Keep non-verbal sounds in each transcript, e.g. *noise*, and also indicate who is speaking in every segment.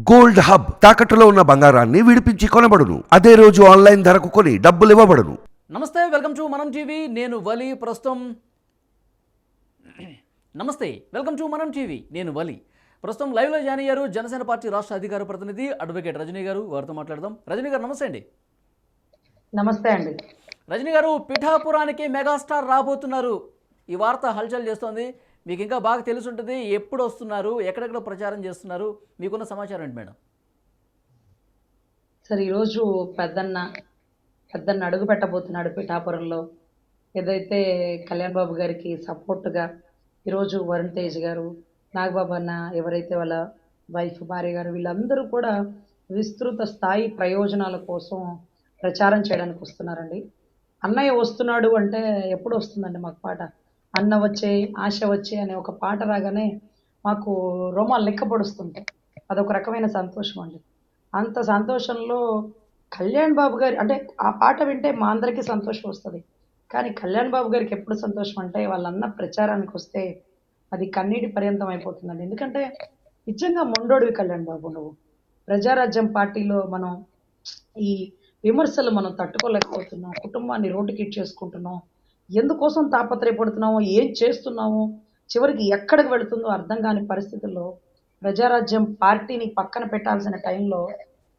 Speaker 1: Gold hub తాకట్టులో ఉన్న బంగారాన్ని విడిపించి కొనబడును. అదే రోజు ఆన్లైన్ ధరకు కొని డబ్బులు ఇవ్వబడును.
Speaker 2: నమస్తే వెల్కమ్ టు మనం టీవీ. నేను వలి ప్రస్తుతం *clears throat* నమస్తే వెల్కమ్ టు మనం టీవీ. నేను వలి. ప్రస్తుతం లైవ్లో జాయిన్ అయ్యారు జనసేన పార్టీ రాష్ట్ర అధికార ప్రతినిధి అడ్వకేట్ రజనీ గారు. వారితో మాట్లాడదాం. రజనీ గారు నమస్తే అండి.
Speaker 3: నమస్తే అండి.
Speaker 2: రజనీ గారు పిఠాపురానికి మెగాస్టార్ రాబోతున్నారు. ఈ వార్త హల్చల్ చేస్తోంది. మీకు ఇంకా బాగా తెలిసి ఉంటుంది ఎప్పుడు వస్తున్నారు ఎక్కడెక్కడ ప్రచారం చేస్తున్నారు మీకున్న సమాచారం ఏంటి మేడం?
Speaker 3: సరే ఈరోజు పెద్దన్న పెద్దన్న అడుగు పెట్టబోతున్నాడు పిఠాపురంలో. ఏదైతే కళ్యాణ్ బాబు గారికి సపోర్ట్గా ఈరోజు వరుణ్ తేజ్ గారు నాగబాబు అన్న ఎవరైతే వాళ్ళ వైఫ్ భార్య గారు వీళ్ళందరూ కూడా విస్తృత స్థాయి ప్రయోజనాల కోసం ప్రచారం చేయడానికి వస్తున్నారండి. అన్నయ్య వస్తున్నాడు అంటే ఎప్పుడు వస్తుందండి మాకు పాట? అన్న వచ్చే ఆశ వచ్చే అనే ఒక పాట రాగానే మాకు రోమాలు లెక్క పొడుస్తుంటాయి అదొక రకమైన సంతోషం అండి. అంత సంతోషంలో కళ్యాణ్ బాబు గారి అంటే ఆ పాట వింటే మా అందరికీ సంతోషం వస్తుంది. కానీ కళ్యాణ్ బాబు గారికి ఎప్పుడు సంతోషం అంటే వాళ్ళన్న ప్రచారానికి వస్తే అది కన్నీటి పర్యంతం అయిపోతుందండి. ఎందుకంటే నిజంగా మొండోడివి కళ్యాణ్ బాబు నువ్వు. ప్రజారాజ్యం పార్టీలో మనం ఈ విమర్శలు మనం తట్టుకోలేకపోతున్నాం. కుటుంబాన్ని రోడ్డుకి చేసుకుంటున్నాం. ఎందుకోసం తాపత్రయపడుతున్నామో ఏం చేస్తున్నామో చివరికి ఎక్కడికి వెళుతుందో అర్థం కాని పరిస్థితుల్లో ప్రజారాజ్యం పార్టీని పక్కన పెట్టాల్సిన టైంలో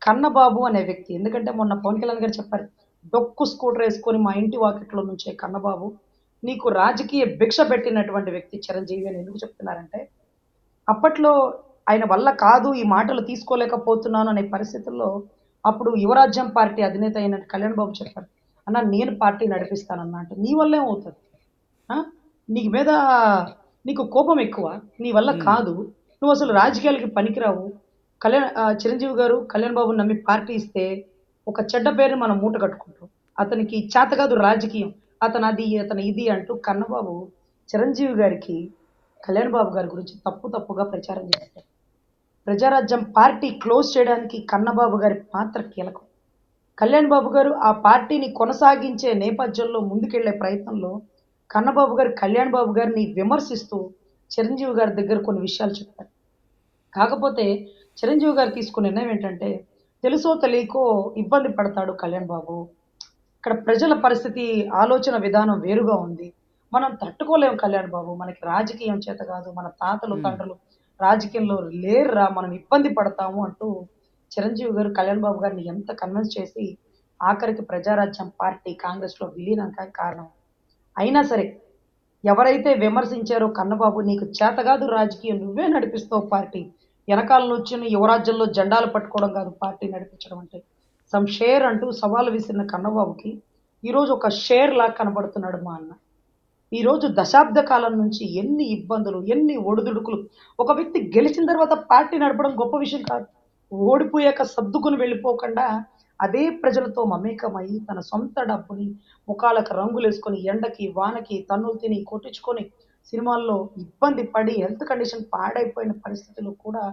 Speaker 3: కన్నబాబు అనే వ్యక్తి ఎందుకంటే మొన్న పవన్ కళ్యాణ్ గారు చెప్పారు డొక్కు స్కూటర్ వేసుకొని మా ఇంటి వాకిట్లో నుంచే కన్నబాబు నీకు రాజకీయ భిక్ష పెట్టినటువంటి వ్యక్తి చిరంజీవి అని ఎందుకు చెప్తున్నారంటే అప్పట్లో ఆయన వల్ల కాదు ఈ మాటలు తీసుకోలేకపోతున్నాను అనే పరిస్థితుల్లో అప్పుడు యువరాజ్యం పార్టీ అధినేత అయిన కళ్యాణ్ బాబు చెప్పారు. అన్న నేను పార్టీ నడిపిస్తానన్న అంటే నీ వల్ల ఏమవుతుంది? నీకు మీద నీకు కోపం ఎక్కువ. నీ వల్ల కాదు. నువ్వు అసలు రాజకీయాలకి పనికిరావు. కళ్యాణ్ చిరంజీవి గారు కళ్యాణ్ బాబు నమ్మి పార్టీ ఇస్తే ఒక చెడ్డ పేరుని మనం మూట కట్టుకుంటాం. అతనికి చేత కాదు రాజకీయం. అతను అది అతను ఇది అంటూ కన్నబాబు చిరంజీవి గారికి కళ్యాణ్ బాబు గారి గురించి తప్పు తప్పుగా ప్రచారం చేస్తారు. ప్రజారాజ్యం పార్టీ క్లోజ్ చేయడానికి కన్నబాబు గారి పాత్ర కీలకం. కళ్యాణ్ బాబు గారు ఆ పార్టీని కొనసాగించే నేపథ్యంలో ముందుకెళ్ళే ప్రయత్నంలో కన్నబాబు గారు కళ్యాణ్ బాబు గారిని విమర్శిస్తూ చిరంజీవి గారి దగ్గర కొన్ని విషయాలు చెప్పారు. కాకపోతే చిరంజీవి గారు తీసుకున్న నిర్ణయం ఏంటంటే తెలుసో తెలియకో ఇబ్బంది పడతాడు కళ్యాణ్ బాబు. ఇక్కడ ప్రజల పరిస్థితి ఆలోచన విధానం వేరుగా ఉంది. మనం తట్టుకోలేం కళ్యాణ్ బాబు. మనకి రాజకీయం చేత కాదు మన తాతలు. తండ్రులు రాజకీయంలో లేరురా మనం ఇబ్బంది పడతాము అంటూ చిరంజీవి గారు కళ్యాణ్ బాబు గారిని ఎంత కన్విన్స్ చేసి ఆఖరికి ప్రజారాజ్యం పార్టీ కాంగ్రెస్లో విలీనానికి కారణం? అయినా సరే ఎవరైతే విమర్శించారో కన్నబాబు నీకు చేతగాదు రాజకీయం నువ్వే నడిపిస్తావు పార్టీ. వెనకాల నుంచి యువరాజ్యంలో జెండాలు పట్టుకోవడం కాదు పార్టీ నడిపించడం అంటే. సమ్ షేర్ అంటూ సవాలు విసిరిన కన్నబాబుకి ఈరోజు ఒక షేర్ లా కనబడుతున్నాడు మా అన్న. ఈరోజు దశాబ్ద కాలం నుంచి ఎన్ని ఇబ్బందులు ఎన్ని ఒడిదుడుకులు. ఒక వ్యక్తి గెలిచిన తర్వాత పార్టీ నడపడం గొప్ప విషయం కాదు. ఓడిపోయాక సర్దుకుని వెళ్ళిపోకుండా అదే ప్రజలతో మమేకమై తన సొంత డబ్బుని ముఖాలకు రంగులేసుకొని ఎండకి వానకి తన్నులు తిని కొట్టించుకొని సినిమాల్లో ఇబ్బంది పడి హెల్త్ కండిషన్ పాడైపోయిన పరిస్థితుల్లో కూడా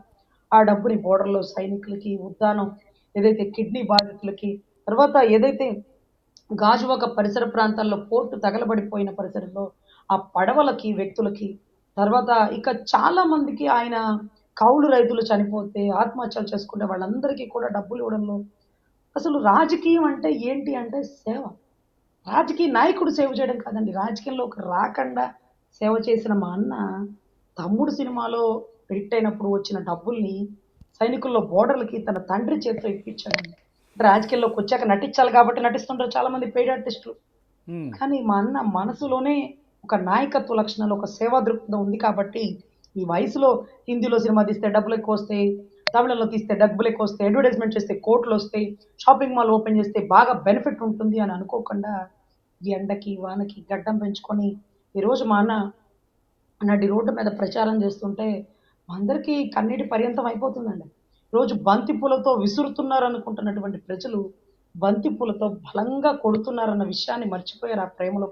Speaker 3: ఆ డబ్బుని బోర్డర్లో సైనికులకి ఉద్దానం ఏదైతే కిడ్నీ బాధితులకి తర్వాత ఏదైతే గాజువాక పరిసర ప్రాంతాల్లో పోర్టు తగలబడిపోయిన పరిసరంలో ఆ పడవలకి వ్యక్తులకి తర్వాత ఇక చాలామందికి ఆయన కౌలు రైతులు చనిపోతే ఆత్మహత్యలు చేసుకుంటే వాళ్ళందరికీ కూడా డబ్బులు ఇవ్వడంలో అసలు రాజకీయం అంటే ఏంటి అంటే సేవ. రాజకీయ నాయకుడు సేవ చేయడం కాదండి. రాజకీయంలోకి రాకుండా సేవ చేసిన మా అన్న తమ్ముడు సినిమాలో హిట్ అయినప్పుడు వచ్చిన డబ్బుల్ని సైనికుల్లో బోర్డర్లకి తన తండ్రి చేతితో ఇప్పించాడండి. రాజకీయాల్లోకి వచ్చాక నటించాలి కాబట్టి నటిస్తుంటారు చాలా మంది పెయిడ్ ఆర్టిస్టులు. కానీ మా అన్న మనసులోనే ఒక నాయకత్వ లక్షణాలు ఒక సేవా దృక్పథం ఉంది కాబట్టి ఈ వయసులో హిందీలో సినిమా తీస్తే డబ్బులు ఎక్కువ వస్తాయి తమిళంలో తీస్తే డబ్బులు ఎక్కువ వస్తాయి అడ్వర్టైజ్మెంట్ చేస్తే కోట్లు వస్తాయి షాపింగ్ మాల్ ఓపెన్ చేస్తే బాగా బెనిఫిట్ ఉంటుంది అని అనుకోకుండా ఈ ఎండకి వానకి గడ్డం పెంచుకొని ఈరోజు మా అన్న నడి రోడ్డు మీద ప్రచారం చేస్తుంటే అందరికీ కన్నీటి పర్యంతం అయిపోతుందండి. రోజు బంతి పూలతో విసురుతున్నారు అనుకుంటున్నటువంటి ప్రజలు బంతి పూలతో బలంగా కొడుతున్నారన్న విషయాన్ని మర్చిపోయారు ఆ ప్రేమలో.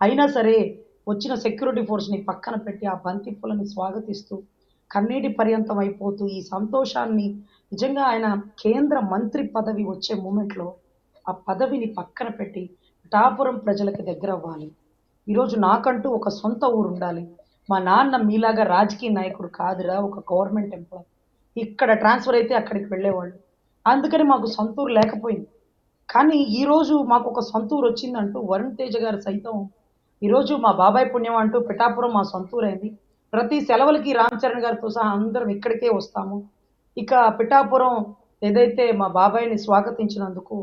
Speaker 3: అయినా సరే వచ్చిన సెక్యూరిటీ ఫోర్స్ని పక్కన పెట్టి ఆ బంతి పూలని స్వాగతిస్తూ కన్నీటి పర్యంతం అయిపోతూ ఈ సంతోషాన్ని నిజంగా ఆయన కేంద్ర మంత్రి పదవి వచ్చే మూమెంట్లో ఆ పదవిని పక్కన పెట్టి పిఠాపురం ప్రజలకు దగ్గర అవ్వాలి. ఈరోజు నాకంటూ ఒక సొంత ఊరు ఉండాలి. మా నాన్న మీలాగా రాజకీయ నాయకుడు కాదురా ఒక గవర్నమెంట్ ఎంప్లాయ్ ఇక్కడ ట్రాన్స్ఫర్ అయితే అక్కడికి వెళ్ళేవాళ్ళు. అందుకని మాకు సొంతూరు లేకపోయింది. కానీ ఈరోజు మాకు ఒక సొంతూరు వచ్చిందంటూ వరుణ్ తేజ గారు సైతం ఈరోజు మా బాబాయ్ పుణ్యం అంటూ పిఠాపురం మా సొంతూరు అయింది ప్రతి సెలవులకి రామ్ చరణ్ గారితో సహా అందరం ఇక్కడికే వస్తాము. ఇక పిఠాపురం ఏదైతే మా బాబాయ్ని స్వాగతించినందుకు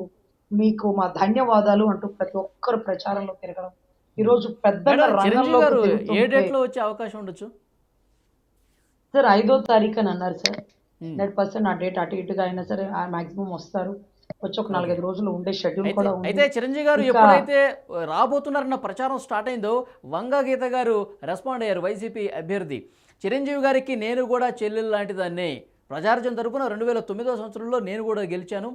Speaker 3: మీకు మా ధన్యవాదాలు అంటూ ప్రతి ఒక్కరు ప్రచారంలో తిరగడం. ఈరోజు పెద్ద
Speaker 2: మేడం చిరంజీవి గారు ఏ
Speaker 3: రంగంలో
Speaker 2: డేట్లో వచ్చే అవకాశం ఉండొచ్చు?
Speaker 3: సార్ ఐదో తారీఖు అని అన్నారు సార్. హండ్రెడ్ పర్సెంట్ ఆ డేట్ అటు ఇటుగా అయినా సరే మాక్సిమం వస్తారు. వచ్చి ఒక నాలుగైదు రోజులు ఉండే షెడ్యూల్
Speaker 2: అయితే
Speaker 3: కూడా ఉంది.
Speaker 2: అయితే చిరంజీవి గారు ఎప్పుడైతే రాబోతున్నారన్న ప్రచారం స్టార్ట్ అయిందో వంగ గీత గారు రెస్పాండ్ అయ్యారు వైసీపీ అభ్యర్థి. చిరంజీవి గారికి నేను కూడా చెల్లెలు లాంటిదాన్ని. ప్రజార్జన తరపున రెండు వేల తొమ్మిదో సంవత్సరంలో నేను కూడా గెలిచాను.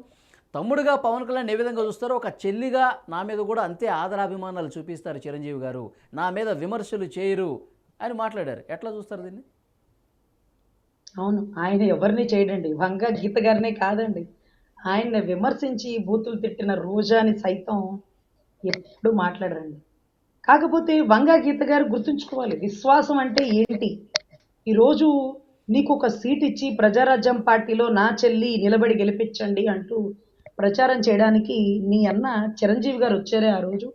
Speaker 2: తమ్ముడుగా పవన్ కళ్యాణ్ ఏ విధంగా చూస్తారో ఒక చెల్లిగా నా మీద కూడా అంతే ఆదరాభిమానాలు చూపిస్తారు చిరంజీవి గారు. నా మీద విమర్శలు చేయరు అని మాట్లాడారు. ఎట్లా చూస్తారు దీన్ని?
Speaker 3: అవును ఆయన ఎవరిని చేయడండి. వంగ గీత గారినే కాదండి. ఆయన్ని విమర్శించి బూతులు తిట్టిన రోజాని సైతం ఎప్పుడు మాట్లాడరండి. కాకపోతే వంగా గీత గారు గుర్తుంచుకోవాలి విశ్వాసం అంటే ఏంటి? ఈరోజు నీకు ఒక సీట్ ఇచ్చి ప్రజారాజ్యం పార్టీలో నా చెల్లి నిలబడి గెలిపించండి అంటూ ప్రచారం చేయడానికి నీ అన్న చిరంజీవి గారు వచ్చారే ఆ రోజు.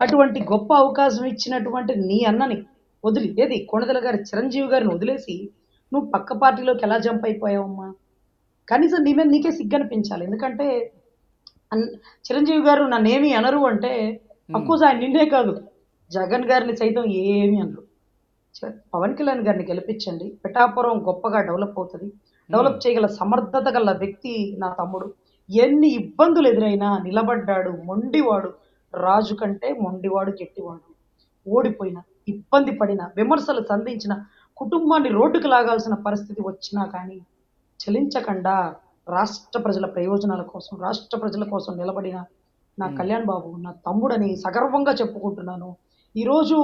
Speaker 3: అటువంటి గొప్ప అవకాశం ఇచ్చినటువంటి నీ అన్నని వదిలి ఏది? కొణదల గారి చిరంజీవి గారిని వదిలేసి నువ్వు పక్క పార్టీలోకి ఎలా జంప్ అయిపోయావమ్మా? కనీసం నీ మీద నీకే సిగ్గనిపించాలి. ఎందుకంటే చిరంజీవి గారు నన్నేమి అనరు అంటే అఫ్కోర్స్ ఆయన నిన్నే కాదు. జగన్ గారిని సైతం ఏమి అనరు. పవన్ కళ్యాణ్ గారిని గెలిపించండి. పిఠాపురం గొప్పగా డెవలప్ అవుతుంది. డెవలప్ చేయగల సమర్థత గల వ్యక్తి నా తమ్ముడు. ఎన్ని ఇబ్బందులు ఎదురైనా నిలబడ్డాడు మొండివాడు. రాజు కంటే మొండివాడు గట్టివాడు. ఓడిపోయిన ఇబ్బంది పడిన విమర్శలు సంధించిన కుటుంబాన్ని రోడ్డుకు లాగాల్సిన పరిస్థితి వచ్చినా కానీ చలించకుండా రాష్ట్ర ప్రజల ప్రయోజనాల కోసం రాష్ట్ర ప్రజల కోసం నిలబడిన నా కళ్యాణ్ బాబు నా తమ్ముడని సగర్వంగా చెప్పుకుంటున్నాను. ఈరోజు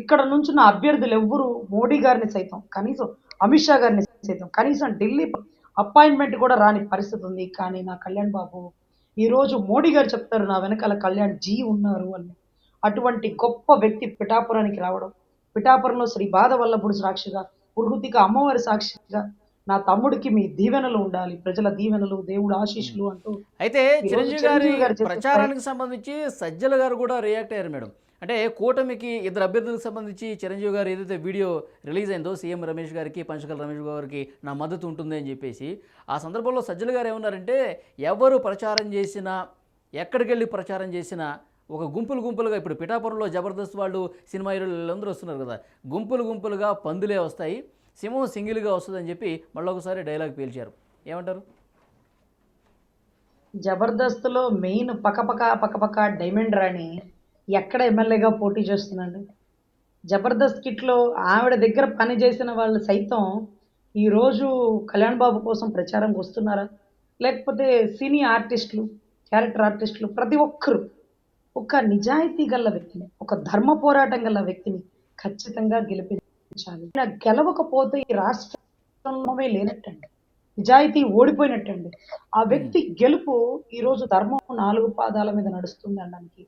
Speaker 3: ఇక్కడ నుంచి నా అభ్యర్థులు ఎవ్వరు మోడీ గారిని సైతం కనీసం అమిత్ షా గారిని సైతం కనీసం ఢిల్లీ అపాయింట్మెంట్ కూడా రాని పరిస్థితి ఉంది. కానీ నా కళ్యాణ్ బాబు ఈరోజు మోడీ గారు చెప్తారు నా వెనకాల కళ్యాణ్ జీ ఉన్నారు అని. అటువంటి గొప్ప వ్యక్తి పిఠాపురానికి రావడం పిఠాపురంలో శ్రీ బాధ వల్లభుడు సాక్షిగా పురుహుతిక అమ్మవారి సాక్షిగా నా తమ్ముడికి మీ దీవెనలు ఉండాలి ప్రజల దీవెనలు దేవుడు ఆశీస్సులు అంటూ
Speaker 2: అయితే చిరంజీవి గారి ప్రచారానికి సంబంధించి సజ్జల గారు కూడా రియాక్ట్ అయ్యారు మేడం. అంటే కూటమికి ఇద్దరు అభ్యర్థులకు సంబంధించి చిరంజీవి గారు ఏదైతే వీడియో రిలీజ్ అయిందో సీఎం రమేష్ గారికి పంచకల్ రమేష్ గారికి నా మద్దతు ఉంటుంది అని చెప్పేసి ఆ సందర్భంలో సజ్జల గారు ఏమన్నారంటే ఎవరు ప్రచారం చేసినా ఎక్కడికి వెళ్ళి ప్రచారం చేసినా ఒక గుంపులు గుంపులుగా ఇప్పుడు పిఠాపురంలో జబర్దస్త్ వాళ్ళు సినిమా హీరోలు అందరూ వస్తున్నారు కదా గుంపులు గుంపులుగా పందులే వస్తాయి. సింహం సింగిల్గా వస్తుందని చెప్పి మళ్ళీ ఒకసారి డైలాగ్ పీల్చారు. ఏమంటారు?
Speaker 3: జబర్దస్త్లో మెయిన్ పకపక పక్కపక్క డైమండ్ రాణి ఎక్కడ ఎమ్మెల్యేగా పోటీ చేస్తుందండి? జబర్దస్త్ కిట్లో ఆవిడ దగ్గర పని చేసిన వాళ్ళు సైతం ఈరోజు కళ్యాణ్ బాబు కోసం ప్రచారంకి వస్తున్నారా? లేకపోతే సినీ ఆర్టిస్టులు క్యారెక్టర్ ఆర్టిస్టులు ప్రతి ఒక్కరు ఒక నిజాయితీ గల వ్యక్తిని ఒక ధర్మ పోరాటం గల వ్యక్తిని ఖచ్చితంగా ఇలా గెలవకపోతే ఈ రాష్ట్రంలోనే లేనట్టండి. నిజాయితీ ఓడిపోయినట్టండి. ఆ వ్యక్తి గెలుపు ఈరోజు ధర్మం నాలుగు పాదాల మీద నడుస్తుంది అనడానికి.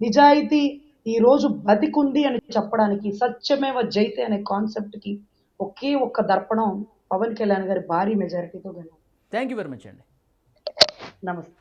Speaker 3: నిజాయితీ ఈ రోజు బతికుంది అని చెప్పడానికి సత్యమేవ జైతే అనే కాన్సెప్ట్కి ఒకే ఒక్క దర్పణం పవన్ కళ్యాణ్ గారి భారీ మెజారిటీతో గెలవాలి
Speaker 2: థ్యాంక్ యూ వెరీ మచ్ అండి.
Speaker 3: నమస్తే.